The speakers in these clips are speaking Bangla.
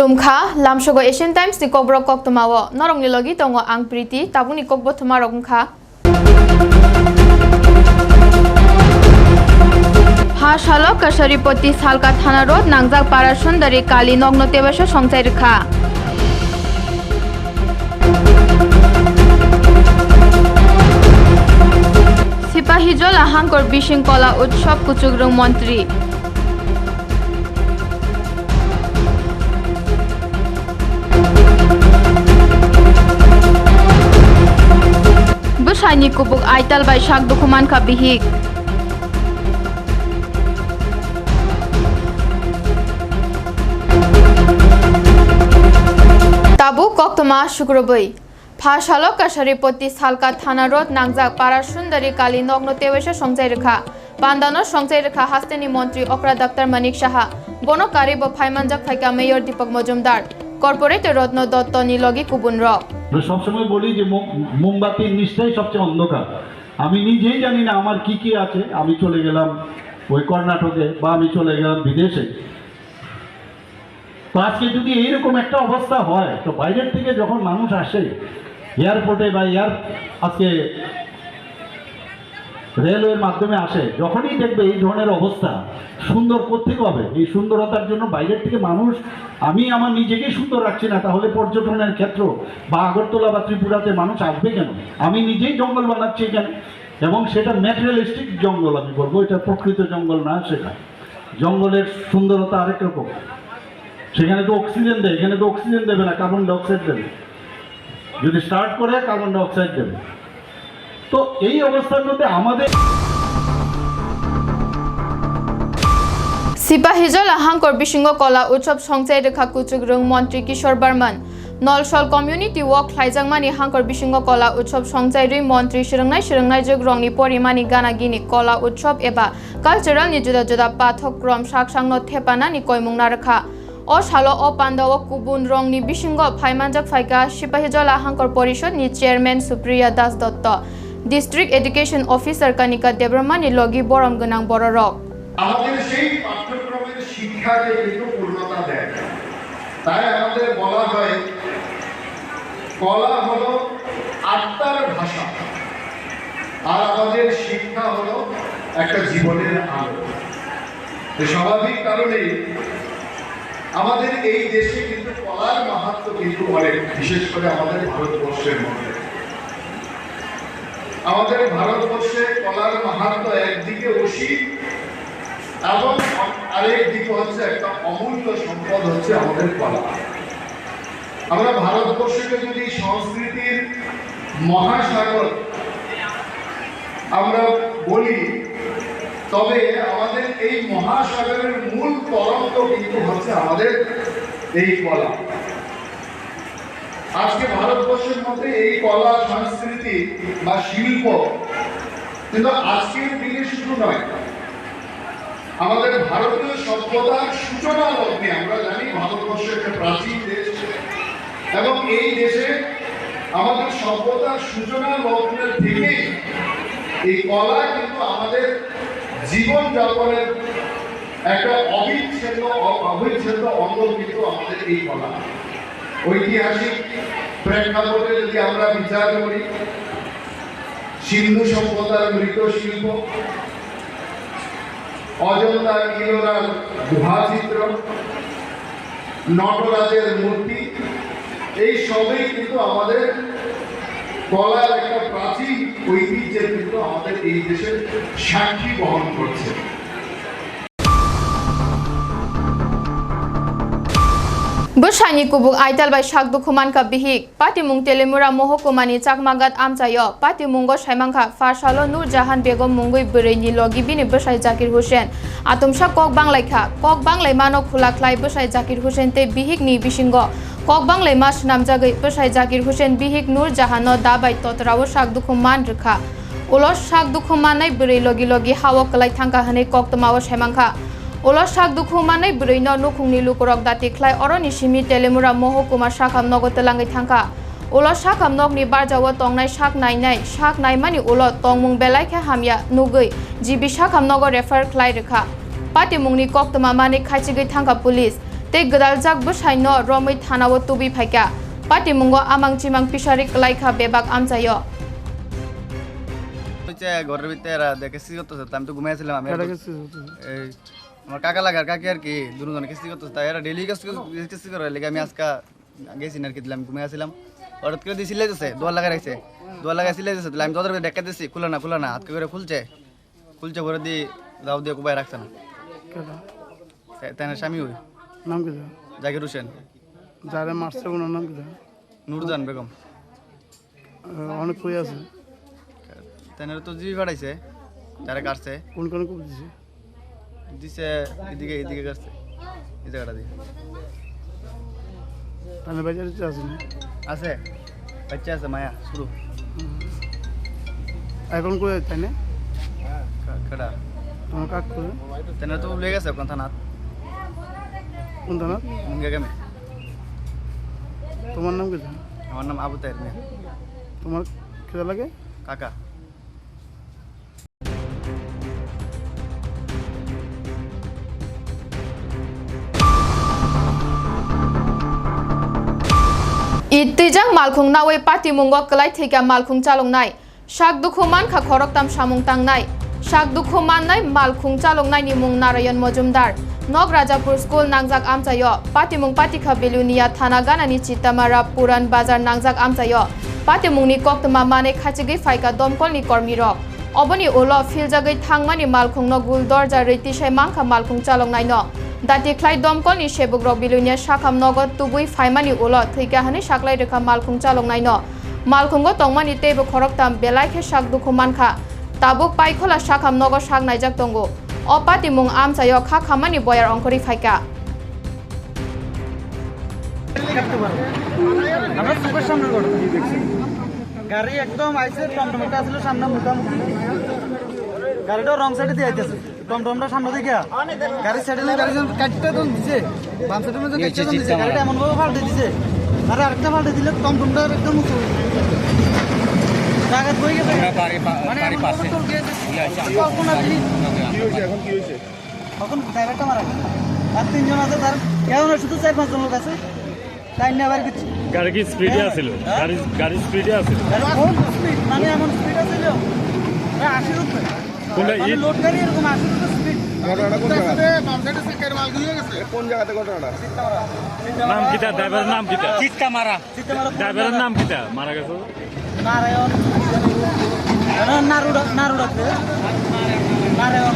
Klumkha lamshogo Asian Times ni kokbro kok tomawo norong ni logi tongo ang priti tabung ni kokbo thoma rogungkha হাসালো কাশারিপতি সালকা থানা রোড নাংজাক পাড়া সুন্দরী কালী নগ্ন তেবাস সংসাই রেখা সিপাহীজল আহাঙ্কর বিশৃঙ্খলা উৎসব কুচুগ্রং মন্ত্রী Bushani kubuk aital bai shak dukuman ka bihik. তাবু কক্তমা শুক্রবই। ফাশালো কাশারিপতি সালকা থানা রোড নাংজাক পাড়া সুন্দরী কালী নগ্ন তেবেশ সংজাই রেখা। বান্দানো সংজাই রেখা হাস্তেনি মন্ত্রী অকরা ডাক্তার মানিক সাহা। বনকারী ব ফাইমানজাক ফাইকা মেয়র দীপক মজুমদার। কর্পোরেট রত্ন দত্ত নিলগে কুবুন আমরা সবসময় বলি যে মো- মোমবাতির নিচটাই সবচেয়ে অন্ধকার। আমি নিজেই জানি না আমার কি কি আছে। আমি চলে গেলাম ওই কর্ণাটকে বা আমি চলে গেলাম বিদেশে। তো আজকে যদি এইরকম একটা অবস্থা হয়, তো বাইরের থেকে যখন মানুষ আসে এয়ারপোর্টে বা এয়ার আজকে রেলওয়ের মাধ্যমে আসে, যখনই দেখবে এই ধরনের অবস্থা, সুন্দর কোথেকে হবে? এই সুন্দরতার জন্য বাইরের থেকে মানুষ, আমি আমার নিজেকেই সুন্দর রাখছি না, তাহলে পর্যটনের ক্ষেত্র বা আগরতলা বা ত্রিপুরাতে মানুষ আসবে কেন? আমি নিজেই জঙ্গল বানাচ্ছি এখানে, এবং সেটা ম্যাটেরিয়ালিস্টিক জঙ্গল আমি বলব, এটা প্রকৃত জঙ্গল না সেটা। জঙ্গলের সুন্দরতা আরেক রকম। সেখানে তো অক্সিজেন দেয়, এখানে তো অক্সিজেন দেবে না, কার্বন ডাইঅক্সাইড দেবে। যদি স্টার্ট করে, কার্বন ডাইঅক্সাইড দেবে। তো এই অবস্থার মধ্যে আমাদের সিপাহীজল আহাঙ্কর বিশৃঙ্গ কলা উৎসব সংসাই রেখা কুচুগ্রং মন্ত্রী কিশোর বর্মন। নলসল কমিউনিটি ওয়াক খাইজাংমানি হাঙ্কর বিশৃঙ্গ কলা উৎসব সংসাই রুই মন্ত্রী শিরংনাই শিরংনাই জগ্রংনি পরিমানি গানাগিনি কলা উৎসব এবা কালচারাল নি জুদা জুদা পাঠক্রম সাকসাংন থেপানা নি কয়মুংনা রেখা। ও সালো ও পান্ডাও কুবুন রংনি বিশৃঙ্গ ফাইমানজাক ফাইকা সিপাহীজল আহাঙ্কর পরিষদ নি chairman Supriya Das Dutta. District education officer Kanika দেবরমানি লগি বরম স্বাভাবিক কারণেই আমাদের এই দেশে কিন্তু কলার মাহাত্ম কিন্তু অনেক, বিশেষ করে আমাদের ভারতবর্ষের মধ্যে। আমাদের ভারতবর্ষে কলার মাহাত্ম একদিকে অসীম, এবং আরেক দিকে হচ্ছে একটা অমূল্য সম্পদ হচ্ছে আমাদের কলা। আমরা ভারতবর্ষকে যদি সংস্কৃতির মহাসাগর আমরা বলি, তবে আমাদের এই মহাসাগরের মূল তরঙ্গ কিন্তু হচ্ছে আমাদের এই কলা। আজকে ভারতবর্ষের মধ্যে এই কলা, সংস্কৃতি বা শিল্প, কিন্তু আজকের দিনে শুধু নয়, আমাদের ভারতীয় সভ্যতার সূচনা লগ্নে আমরা জানি ভারতবর্ষ একটা প্রাচীন দেশ এবং এই দেশে আমাদের সভ্যতার সূচনা লগ্নের থেকে এই কলা কিন্তু আমাদের জীবন যাপনের একটা অবিচ্ছেদ্য অবিচ্ছেদ্য অঙ্গ কিন্তু আমাদের এই কলা। ঐতিহাসিক প্রেক্ষাপটে যদি আমরা বিচার করি, সিন্ধু সভ্যতার মৃত মৃৎশিল্প অজন্তা ইলোরার গুহাচিত্র, নটরাজের মূর্তি, এই সবই কিন্তু আমাদের কলার একটা প্রাচীন ঐতিহ্যের কিন্তু আমাদের এই দেশের সাক্ষী বহন করছে। Bushani kubuk aital bai shak dukuman ka bihik pati mung telemura mohokumani chakmagat amchayo pati mungo shaimangkha farsalo nur jahan begum mungui bereini logi bini bushai zakir hussein atumsha kok banglai kha kok banglai mano khula khlai bushai zakir hussein te bihik ni bisingo kok banglai mas namjagai bushai zakir hussein bihik nur jahano dabai totrawo shak dukuman rekha ulo shak dukumanai berei logi logi hawo kalai thangka hane kok tamawo shaimangkha ওলা শাক দুখু মানে ব্রৈন নুখুংনি লুকরক দাতি খ্লাই অরনি সিমি তেলেমুরা মহকুমা শাখাম নগত লাঙ্গি থাঙ্কা ওলা শাখাম নগনি বারজাও তংনাই শাক নাইনাই শাক নাইমানি ওলা তংমুং বেলাইখে হামিয়া নুগৈ জিবি শাখাম নগ রেফার খ্লাই রেখা পাতি মুংনি কক্তমা মানে খাইচিগৈ thangka police tei gdaljak bwsai no romui thanao tubi phaikha patimungo amang chimang pisari klaikha bebak amchayo হচ্ছে ঘরের ভিতরে এরা দেখে কিস্তি করতেছে তা আমি। তো ঘুমিয়েছিলাম আমি আমার কাকা লাগার কাকি আর কি দুজনে কিস্তি করতেছে তাই এরা ডেলি কিস্তি করে লেগে আমি আজকে গেছি না আর কি দিলাম ঘুমিয়ে আসছিলাম হঠাৎ করে দিয়ে সিলাই দিচ্ছে দোয়া লাগা রাখছে দোয়া লাগা সিলাই দিচ্ছে তাহলে আমি তোদের দেখা দিচ্ছি খুলে না খুলে না হাত করে খুলছে খুলছে করে দিয়ে দাও দিয়ে কুবাই রাখছে না। তাই- না স্বামী ওই? নাম কি জাকির হোসেন। যারা মারছে ওনার নাম কি নুরজান বেগম। অনেক কই আছে? তাই তো জিবি ফাটাইছে যারা কাটছে। কোন কোন কই দিছে? দিছে এদিকে এদিকে কাটছে। এই জায়গাটা দিয়ে। তাহলে বাজারে আছে আছে। বাচ্চা আছে মায়া শুরু। এখন কই তাই না? তোমার কাক করে তেনে তো লেগে গেছে কোন থানাত। কোন থানা মুঙ্গে গেমে তোমার নাম কি আমার নাম আবু তাইর তোমার কেদা লাগে? কাকা। Itijang malkhung nawe party mungo klai thika malkhung chalongnai shak dukhuman kha khorok tam samung tangnai shak dukhuman nai malkhung chalongnai ni mung narayan mojumdar nok rajapur school nangjak amchayo party mung party kha belunia thana gana ni chitamara puran bazar nangjak amchayo party mung ni koktama mane khachigi faika domkol ni kormi rok oboni ulo filjagai thangmani malkhung no gul dorja reiti দাঁতি দমকল নি সেবুগ্রক বিলুনিয়া শাখাম নগদ তুবুই ফাইমানি উল থৈকা হানি সাকলাই রেখা মালখুং চালংনাই ন মালখুঙ্গ তংমানি তেবো খরকতাম বেলাইখে শাক দুখু মানখা। তাবুক পাইখলা শাখাম নগদ শাক নাইজাক তঙ্গো। অপাতি মুং আমচায় খা খামানি বয়ার অঙ্করি ফাইকা। গাড়ি একদম আইসে টমটমটা আসলে, সামনে মোটামুটি গাড়িটা রং সাইডে দিয়ে আইতেছে। টমটমটা সামনে দিকে গাড়ি সাইডে গাড়ি কাটতে তো দিছে বাম সাইডে মধ্যে কাটতে তো দিছে গাড়িটা এমন ভাবে ফাল্টে দিছে। আর আরেকটা ফাল্টে দিলে টমটমটা একদম উঁচু হয়ে গেছে। জায়গা হয়ে গেছে মানে এমন ভাবে চলকে গেছে, কল্পনা জিনিস। তখন ড্রাইভারটা মারা গেছে। আর তিনজন আছে তার কেউ না শুধু চার পাঁচজন লোক আছে। তাই নিয়ে আবার কিছু গাড়ি কি স্পিডে আছিল? গাড়ি গাড়ি স্পিডে আছিল? মানে এমন স্পিড আছে যে প্রায় আশির উপরে মানে আশির উপরে স্পিড নাম কিতা ড্রাইভারের নাম কিতা চিৎকা মারা ড্রাইভারের নাম কিতা মারা গেছে Narayan. Narayan নারুডা নারুডাতে Narayan.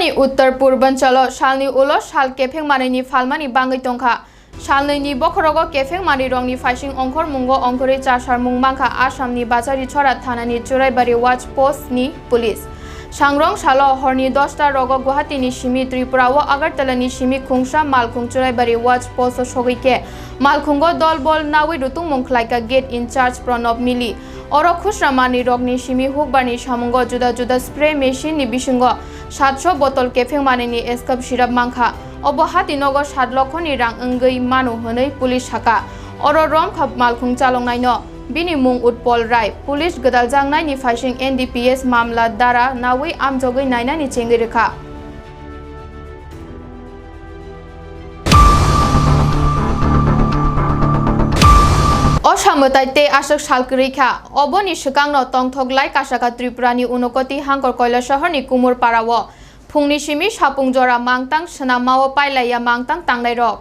Kotorni uttar purbanchalo shalni ulo shal kefeng manini falmani bangai tongkha shalni bokhorogo kefeng mani rongni faising ongkhor mungo ongkhori chashar mung mangkha asamni bachari chora thanani churaibari watch post ni police sangrong salo horni 10ta rogo guwahati ni simi tripura o agartala ni simi khungsha malkhung churaibari watch post o sogoike malkhungo dol bol nawi rutung mungkhlaika gate in charge pranab mili oro khusramani rogni simi hukbarni samungo juda juda সাতশো বোতল কেফেং মানিনি এসকাপ সিরাপ মাংখা। অবহাতি নগর সাত লক্ষনি রাং অঙ্গৈ মানু হनै পুলিশ সাকা অর খাপ মালখুং চালংনাইন বিনি মুং উৎপল রায় পুলিশ গদাল জাংনাইনি ফাইসিং এনডিপিএস মামলা দ্বারা নাওই আমজগৈ নাইনানি চেঙ্গি রেখা। অসামতাইতে আশক সালকরিখা অবনি সিগাংনো তংথকলাই কাশাকা ত্রিপুরানি উনকতি হাঙ্কর কয়লা শহরনি কুমুর পাড়াও। ফুংনি সিমি, সাপুং জরা, মাংতাং সনামাও পাইলাইয়া মাংতাং তাংলাই রক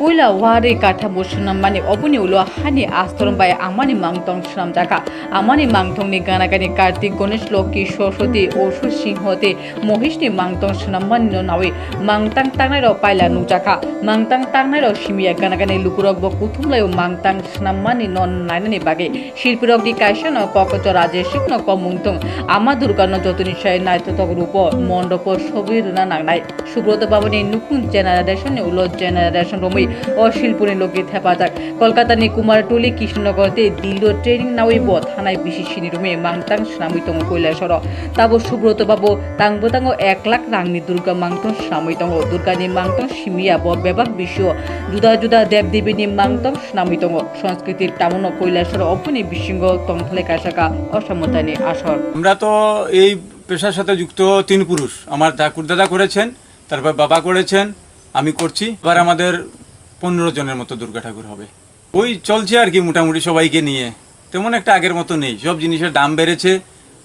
puila wari kata bosunam mani obuni ulo hani astorom bai amani mangtong sunam jaka amani mangtong ni gana gani kartik ganesh loki Saraswati অসু সিংহতে মহিষনি মাংতং sunam mani no nawi mangtang tangnai ro paila nujaka mangtang tangnai ro simia gana gani lukurok bo kuthumlai mangtang sunam mani non nainani bage শিল্পীরক দি কাইশন ককচ রাজেশিক ন কমুংতং আমা দুর্গান যতনি সাই নাইততক রূপ মণ্ডপ ছবি রুনা নাংনাই সুব্রত বাবনি নুকুন জেনারেশন উলো জেনারেশন রমি অশিল্পনী নিয়ে কুমার কুমারটুলি কৃষ্ণনগরতে দিল্ল ট্রেনিং নাওইব থানায় বিশেষ সিনিরুমে মাংতাং সামিতং কৈলাসর তাবো সুব্রত বাবু তাংবতাং এক লাখ রাংনি দুর্গা মাংতং সামৈতং দুর্গা নিয়ে মাংতং সিমিয়া ব ব্যবাক বিশ্ব। জুদা জুদা দেবদেবীনি মাংতং সামিতং সংস্কৃতির টামন কৈলাসর অপনি বিশৃঙ্গ তংথলে কাশাকা অসমতানি আসর। আমরা তো এই পেশার সাথে যুক্ত তিন পুরুষ। আমার ঠাকুর দাদা করেছেন, তারপর বাবা করেছেন, আমি করছি। এবার আমাদের পনেরো জনের মতো দুর্গা ঠাকুর হবে। ওই চলছে আর কি মোটামুটি সবাইকে নিয়ে। তেমন একটা আগের মতো নেই। সব জিনিসের দাম বেড়েছে,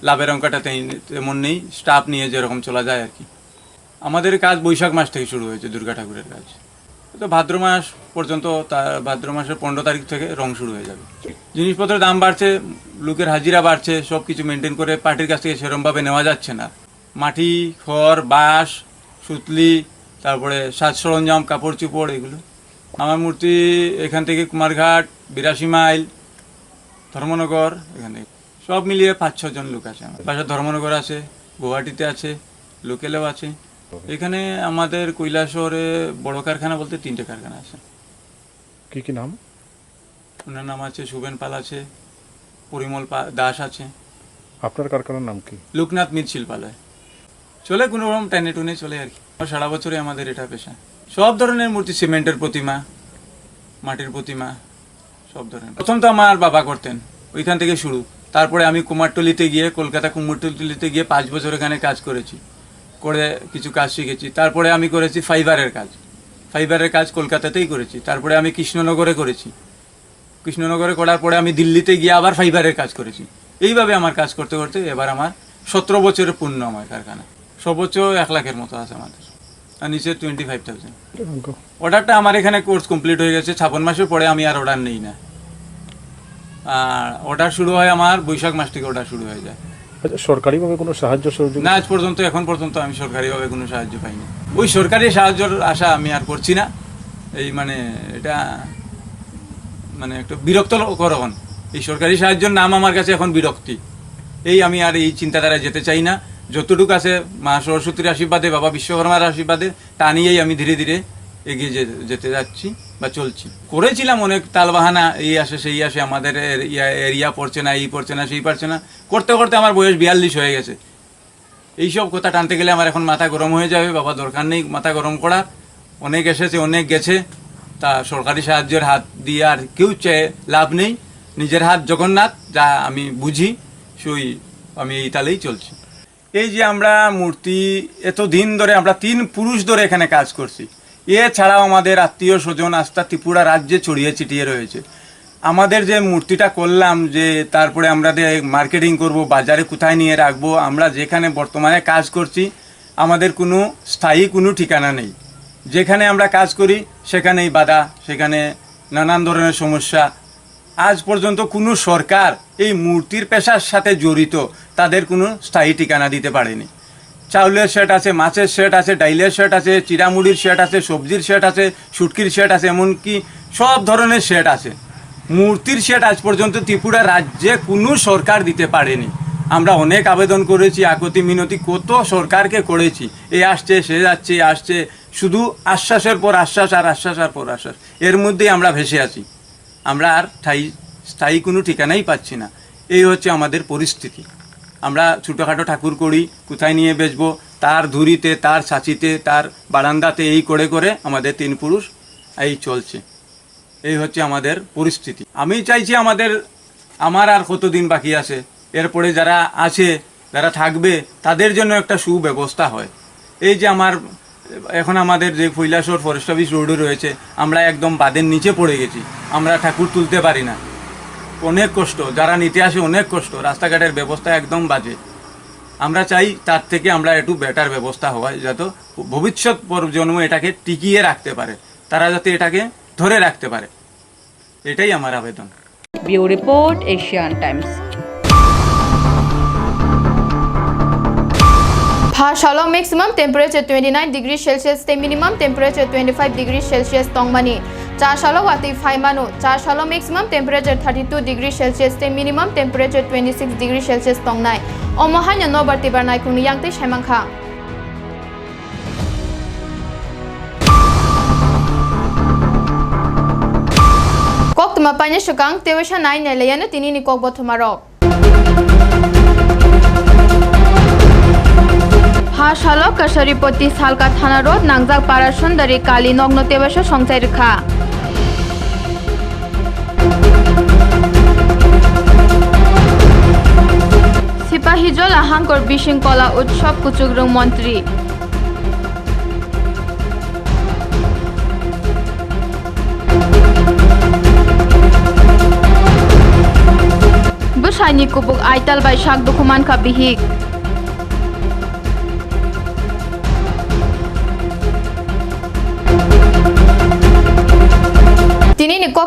লাভের অঙ্কটা তেমন নেই স্টাফ নিয়ে যেরকম চলা যায় আর কি। আমাদের কাজ বৈশাখ মাস থেকে শুরু হয়েছে দুর্গা ঠাকুরের কাজ। তো ভাদ্র মাস পর্যন্ত তা, ভাদ্র মাসের পনেরো তারিখ থেকে রং শুরু হয়ে যাবে। জিনিসপত্রের দাম বাড়ছে, লোকের হাজিরা বাড়ছে সব কিছু মেনটেন করে পার্টির কাছ থেকে সেরমভাবে নেওয়া যাচ্ছে না। মাটি, খড়, বাঁশ, সুতলি, তারপরে সাজ সরঞ্জাম, কাপড় চোপড়, এগুলো। আমার মূর্তি এখান থেকে কুমারঘাট বিরাশি মাইল ধর্মনগর এখানে সব মিলিয়ে পাঁচ ছজন লোক আছে আমার। পাশে ধর্মনগর আছে গুয়াহাটিতে আছে লোকেলেও আছে। এখানে আমাদের কৈলাসহরে বড় কারখানা বলতে তিনটে কারখানা আছে। কি কি নাম? ওনার নাম আছে শুভেন পাল আছে পরিমল দাস আছে। আপনার কারখানার নাম কি? লোকনাথ মিছিল মৃৎশিল্পালয়। চলে কোনো রকম টেনে টুনে চলে আর কি। সারা বছরই আমাদের এটা পেশা। সব ধরনের মূর্তি, সিমেন্টের প্রতিমা, মাটির প্রতিমা, সব ধরনের। প্রথম তো আমার বাবা করতেন, ওইখান থেকে শুরু। তারপরে আমি কুমারটলিতে গিয়ে, কলকাতা কুমারটলিতে গিয়ে পাঁচ বছর এখানে কাজ করেছি, করে কিছু কাজ শিখেছি। তারপরে আমি করেছি ফাইবারের কাজ। ফাইবারের কাজ কলকাতাতেই করেছি। তারপরে আমি কৃষ্ণনগরে করেছি। কৃষ্ণনগরে করার পরে আমি দিল্লিতে গিয়ে আবার ফাইবারের কাজ করেছি। এইভাবে আমার কাজ করতে করতে এবার আমার সতেরো বছরের পূর্ণ আমার কারখানা। সর্বোচ্চ এক লাখের মতো আছে আমাদের। আর নিচে টোয়েন্টি ফাইভ থাউজেন্ড অর্ডারটা আমার এখানে কোর্স কমপ্লিট হয়ে গেছে ছাপ্পান মাসের পরে আমি আর অর্ডার নেই না। আর অর্ডার শুরু হয় আমার বৈশাখ মাস থেকে অর্ডার শুরু হয়ে যায়। আচ্ছা সরকারিভাবে কোনো সাহায্য সহযোগিতা? না আজ পর্যন্ত এখন পর্যন্ত আমি সরকারিভাবে কোনো সাহায্য পাইনি। ওই সরকারি সাহায্যের আশা আমি আর করছি না। এই মানে এটা মানে একটু বিরক্ত করন এই সরকারি সাহায্যের নাম আমার কাছে এখন বিরক্তি। এই আমি আর এই চিন্তাধারায় যেতে চাই না। যতটুকু আছে মা সরস্বতীর আশীর্বাদে, বাবা বিশ্বকর্মার আশীর্বাদে তা নিয়েই আমি ধীরে ধীরে এগিয়ে যেতে যাচ্ছি বা চলছি। করেছিলাম অনেক তালবাহানা, এই আসে সেই আসে, আমাদের এর- এরিয়া পড়ছে না, এই পড়ছে না, সেই পারছে না। করতে করতে আমার বয়স বিয়াল্লিশ হয়ে গেছে। এইসব কথা টানতে গেলে আমার এখন মাথা গরম হয়ে যাবে, বাবা দরকার নেই, মাথা গরম করার। অনেক এসেছে, অনেক গেছে। তা সরকারি সাহায্যের হাত দিয়ে আর কেউ চেয়ে লাভ নেই। নিজের হাত জগন্নাথ, যা আমি বুঝি, সেই, আমি এই তালেই চলছি। এই যে আমরা মূর্তি এত দিন ধরে আমরা তিন পুরুষ ধরে এখানে কাজ করছি। এছাড়াও আমাদের আত্মীয় স্বজন আস্থা ত্রিপুরা রাজ্যে ছড়িয়ে ছিটিয়ে রয়েছে। আমাদের যে মূর্তিটা করলাম, যে তারপরে আমরা মার্কেটিং করব, বাজারে কোথায় নিয়ে রাখব, আমরা যেখানে বর্তমানে কাজ করছি, আমাদের কোনো স্থায়ী কোনো ঠিকানা নেই। যেখানে আমরা কাজ করি, সেখানেই বাধা, সেখানে নানান ধরনের সমস্যা আজ পর্যন্ত কোনো সরকার এই মূর্তির পেশার সাথে জড়িত, তাদের কোনো স্থায়ী ঠিকানা দিতে পারেনি। চাউলের শেড আছে, মাছের শেড আছে, ডাইলের শেড আছে, চিরামুড়ির শেড আছে, সবজির শেড আছে, শুটকির শেড আছে, এমনকি সব ধরনের শেড আছে। মূর্তির শেড আজ পর্যন্ত ত্রিপুরা রাজ্যে কোনো সরকার দিতে পারেনি। আমরা অনেক আবেদন করেছি, আকতি মিনতি কত সরকারকে করেছি। এ আসছে, সে যাচ্ছে আসছে, শুধু আশ্বাসের পর আশ্বাস আর আশ্বাস আর পর আশ্বাস। এর মধ্যেই আমরা ভেসে আছি। আমরা আর ঠাই স্থায়ী কোনো ঠিকানাই পাচ্ছি না। এই হচ্ছে আমাদের পরিস্থিতি। আমরা ছোটোখাটো ঠাকুর করি, কোথায় নিয়ে বেচবো, তার ধুরিতে, তার সাঁচিতে, তার বারান্দাতে এই করে করে আমাদের তিন পুরুষ এই চলছে। এই হচ্ছে আমাদের পরিস্থিতি। আমি চাইছি আমাদের, আমার আর কতদিন বাকি আছে? এরপরে যারা আছে, যারা থাকবে, তাদের জন্য একটা সুব্যবস্থা হয়। এই যে আমার এখন আমাদের যে কৈলাসর ফরেস্ট অফিস রোডে রয়েছে, আমরা একদম বাদের নিচে পড়ে গেছি। আমরা ঠাকুর তুলতে পারি না। অনেক কষ্ট, যারা নিতে আসে অনেক কষ্ট, রাস্তাঘাটের ব্যবস্থা একদম বাজে। আমরা চাই তার থেকে আমরা একটু বেটার ব্যবস্থা হয়, যাতে ভবিষ্যৎ প্রজন্ম এটাকে টিকিয়ে রাখতে পারে। তারা যাতে এটাকে ধরে রাখতে পারে। এটাই আমার আবেদন। Report, Asian Times. Phashalo maximum temperature 29 degrees Celsius te minimum temperature 25 degrees Celsius tongmani. Chashalo wati phaimanu. Chashalo maximum temperature 32 degrees Celsius te minimum temperature 26 degrees Celsius tongnai. Omohanya no barti barnai kuni yangte shaimangkha. tuma panya shukang tewesha nai ne leyane tini ni kok হাসালো কাশারিপতি সালকা থানা রোড, নাংজাক পাড়া সুন্দরী, কালী নগ্ন তেবাস সংসাই রেখা। সিপাহীজল আহাঙ্কর বিশৃঙ্খলা উৎসব, কুচুগ্রং মন্ত্রী। বসাইনি কুবুক আইতাল বাই শাক দুকুমান কা বিহিক।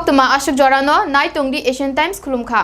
Tuma ashuk jorano nai tungdi asian times khulumkha